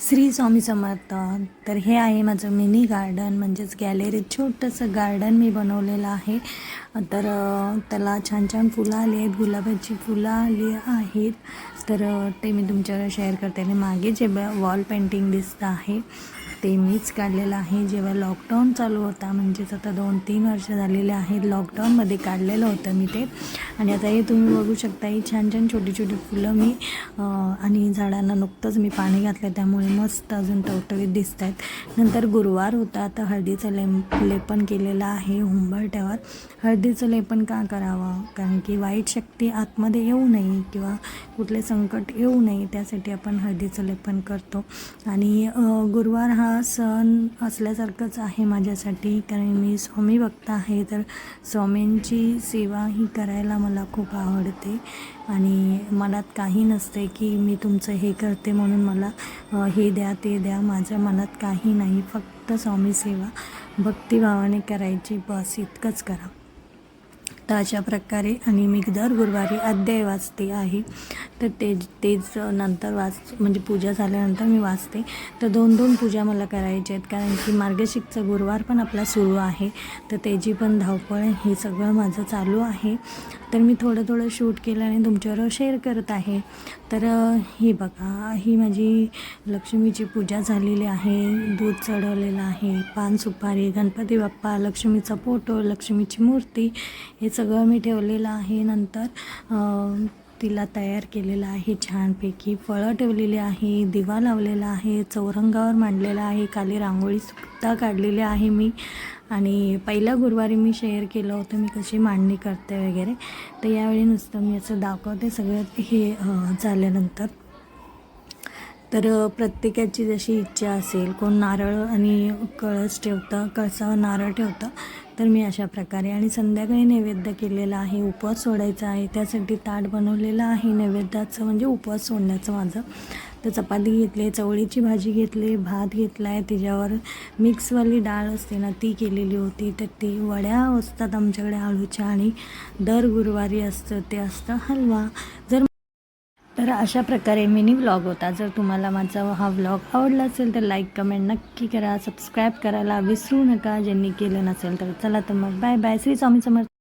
श्री स्वामी समर्थ. तर हे आहे माझं मिनी गार्डन म्हणजेच गॅलरीत छोटंसं गार्डन मी बनवलेलं आहे. तर त्याला छान छान फुलं आली आहेत. गुलाबाची फुलं आली आहेत. तर ते मी तुमच्यावर शेअर करते. आणि मागे जे वॉल पेंटिंग दिसतं आहे ते मीच काढलेलं आहे. जेव्हा लॉकडाऊन चालू होता म्हणजेच आता दोन तीन वर्ष झालेले आहेत लॉकडाऊनमध्ये काढलेलं होतं मी ते. आणि आता हे तुम्ही बघू शकता ही छान छान छोटी छोटी फुलं मी आणि झाडांना नुकतंच मी पाणी घातलं त्यामुळे मस्त अजून टवटवीत दिसत आहेत नंतर गुरुवार होता. आता हळदीचं लेम लेपन केलेलं आहे हुंबरट्यावर हळदीचं लेपन का करावं? कारण की वाईट शक्ती आतमध्ये येऊ नये किंवा कुठले संकट येऊ नये त्यासाठी आपण हळदीचं लेपन करतो. आणि गुरुवार हा हा सण असल्यासारखंच आहे माझ्यासाठी. कारण मी स्वामी भक्त आहे तर स्वामींची सेवा ही करायला मला खूप आवडते. आणि मनात काही नसते की मी तुमचं हे करते म्हणून मला हे द्या ते द्या. माझ्या मनात काही नाही. फक्त स्वामी सेवा. भक्तिभावाने करायची बस इतकंच करा. तर अशा प्रकारे आणि मी दर गुरुवारी अध्याय वाचते आहे. तर ते तेच नंतर वाच म्हणजे पूजा झाल्यानंतर मी वाचते. तर दोन दोन पूजा मला करायच्या आहेत. कारण की मार्गशीर्षचा गुरुवार पण आपला सुरू आहे. तर त्याची पण धावपळ हे सगळं माझं चालू आहे. तर मी थोडं थोडं शूट केलं आणि तुमच्याबरोबर शेअर करत आहे. तर ही बघा ही माझी लक्ष्मीची पूजा झालेली आहे. दूध चढवलेलं आहे. पान सुपारी गणपती बाप्पा लक्ष्मीचा फोटो लक्ष्मीची मूर्ती हे सगळं मी ठेवलेलं आहे. नंतर तिला तयार केलेला आहे छानपैकी. फळं ठेवलेली आहे दिवा लावलेला आहे चौरंगावर मांडलेला आहे खाली रांगोळीसुद्धा काढलेली आहे मी. आणि पहिल्या गुरुवारी मी शेअर केलं होतं मी कशी मांडणी करते वगैरे. तर यावेळी नुसतं मी असं दाखवते सगळं हे झाल्यानंतर. तर प्रत्येकाची जशी इच्छा असेल कोण नारळ आणि कळस ठेवतं कळसावर नारळ ठेवतं तर मी अशा प्रकारे आणि संध्याकाळी नैवेद्य केलेला आहे उपवास सोडायचा आहे. त्यासाठी ताट बनवलेलं आहे नैवेद्याचं म्हणजे उपवास सोडण्याचं माझं. तर चपाती घेतली चवळीची भाजी घेतली भात घेतला आहे त्याच्यावर मिक्सवाली डाळ असते ना ती केलेली होती. तर ती वड्या असतात आमच्याकडे आळूच्या आणि दर गुरुवारी असतं ते असतं हलवा. जर तर अशा प्रकारे मिनी व्लॉग होता. जर तुम्हाला माझा हा व्लॉग आवडला असेल तर लाईक कमेंट नक्की करा. सबस्क्राईब करायला विसरू नका. ज्यांनी केलं नसेल तर चला तर मग. Bye bye Shri Swami Samarth